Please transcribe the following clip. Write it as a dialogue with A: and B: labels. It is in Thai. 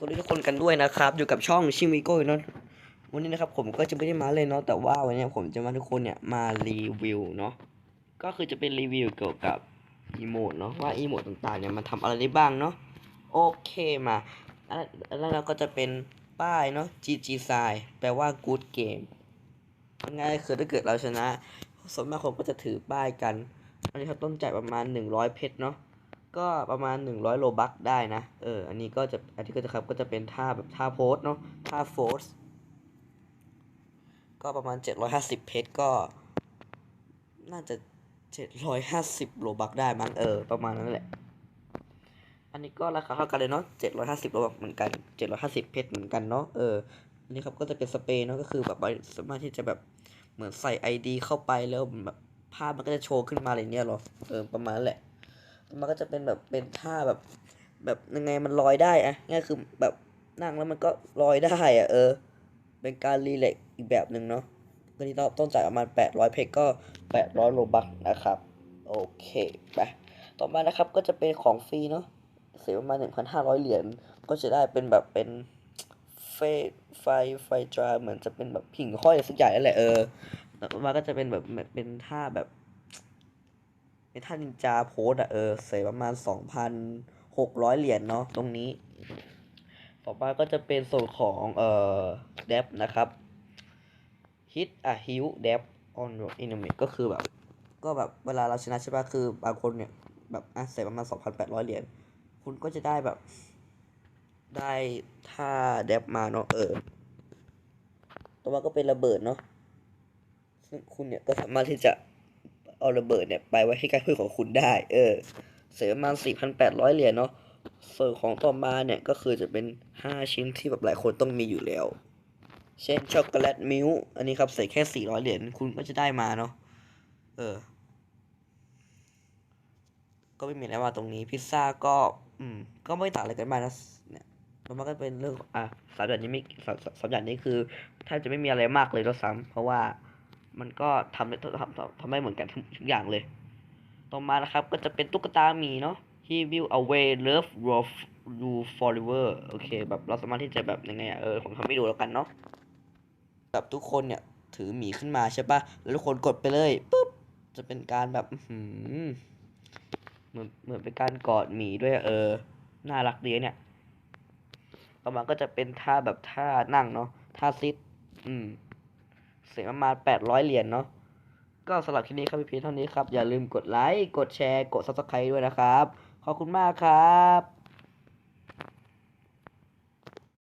A: สวัสดีทุกคนกันด้วยนะครับ อยู่กับช่องชิมิโก้เนาะวันนี้นะครับผมก็จะไม่ได้มาเลยเนาะแต่ว่าวันนี้ผมจะมาทุกคนเนี่ยมารีวิวเนาะก็คือจะเป็นรีวิวเกี่ยวกับอีโมดเนาะว่าอีโมดต่างๆเนี่ยมันทำอะไรได้บ้างเนาะโอเคมาแล้วเราก็จะเป็นป้ายเนาะ GG sign แปลว่า good game ง่ายคือถ้าเกิดเราชนะส่วนมากคนก็จะถือป้ายกันอันนี้เขาต้องจ่ายประมาณ 100 เพชรเนาะ ก็ประมาณ 100 โลบัคได้นะ เออ อันนี้ก็จะ อันนี้ก็จะครับ ก็จะเป็นท่าแบบท่าโพสเนาะ ท่าโฟสก็ประมาณ 750 เพชรก็ น่าจะ 750 โลบัคได้มั้ง เออ ประมาณนั้นแหละ อันนี้ก็ราคาเท่ากันเลยเนาะ 750 โลบัคเหมือนกัน 750 เพชรเหมือนกันเนาะ เออ อันนี้ครับ ก็จะเป็นสเปรย์เนาะ ก็คือแบบว่าสามารถที่จะแบบ เหมือนใส่ ID เข้าไปแล้วแบบภาพมันก็จะโชว์ขึ้นมาอะไรเนี้ยหรอ เออ ประมาณนั้นแหละ มันก็จะเป็นแบบเป็นท่าแบบ แบบยังไงมันลอยได้อะง่ายคือแบบนั่งแล้วมันก็ลอยได้อะเออ เป็นการรีแลกอีกแบบหนึ่งเนาะก็ที่ต้องต้องจ่ายประมาณ 800 เพกก็ 800 โลบักนะครับ โอเคไปต่อมานะครับก็จะเป็นของฟรีเนาะเสียประมาณ 1,500 เหรียญก็จะได้เป็นแบบเป็นเฟไฟไฟตราเหมือนจะเป็นแบบผิงห้อยสักอย่างนั่นแหละเออต่อมาก็จะเป็นแบบเป็นท่าแบบ ในท่านินจาโพสอะเออเสียประมาณ 2,600 เหรียญเนาะตรงนี้ ต่อมาก็จะเป็นส่วนของเอ่อเดฟนะครับ hit a heal depth on your enemy ก็คือแบบ ก็แบบเวลาเราชนะใช่ปะคือบางคนเนี่ย แบบอะเสียประมาณ 2,800 เหรียญคุณก็จะได้แบบ ได้ท่าเดฟมาเนาะเออต่อมาก็เป็นระเบิดเนาะซึ่งคุณเนี่ยก็สามารถที่จะ เอาระเบิดเนี่ยไปไว้ให้ใกล้เพื่อนของคุณได้ เออ เสียประมาณ4,800 เหรียญเนาะ ส่วนของต่อมาเนี่ยก็คือจะเป็น 5 ชิ้นที่แบบหลายคนต้องมีอยู่แล้ว เช่นช็อกโกแลตมิลอันนี้ครับใส่แค่ 400 เหรียญคุณก็จะได้มาเนาะ เออ ก็ไม่มีอะไรว่าตรงนี้ พิซซ่าก็ อืม ก็ไม่ต่างอะไรกันมากนะ เนี่ยมันก็เป็นเรื่อง อะสามอย่างนี้ไม่สามสามอย่างนี้คือแทบจะไม่มีอะไรมากเลยด้วยซ้ำเพราะว่า มันก็ทำได้ทำทำทำได้เหมือนกันทุกอย่างเลย ต่อมานะครับก็จะเป็นตุ๊กตาหมีเนาะ He will away love love you forever โอเค แบบเราสามารถที่จะแบบยังไงอะเออผมทำให้ดูแล้วกันเนาะแบบทุกคนเนี่ยถือหมีขึ้นมาใช่ปะแล้วทุกคนกดไปเลยปุ๊บจะเป็นการแบบหือเหมือนเหมือนเป็นการกอดหมีด้วยเออน่ารักดีเนี่ยต่อมาก็จะเป็นท่าแบบท่านั่งเนาะท่าซิทอืม สียประมาณแปดร้อยเหรียญเนาะก็สำหรับคลิปนี้ครับพี่พีเท่านี้ครับ อย่าลืมกดไลค์ กดแชร์ กด subscribe ด้วยนะครับ ขอบคุณมากครับ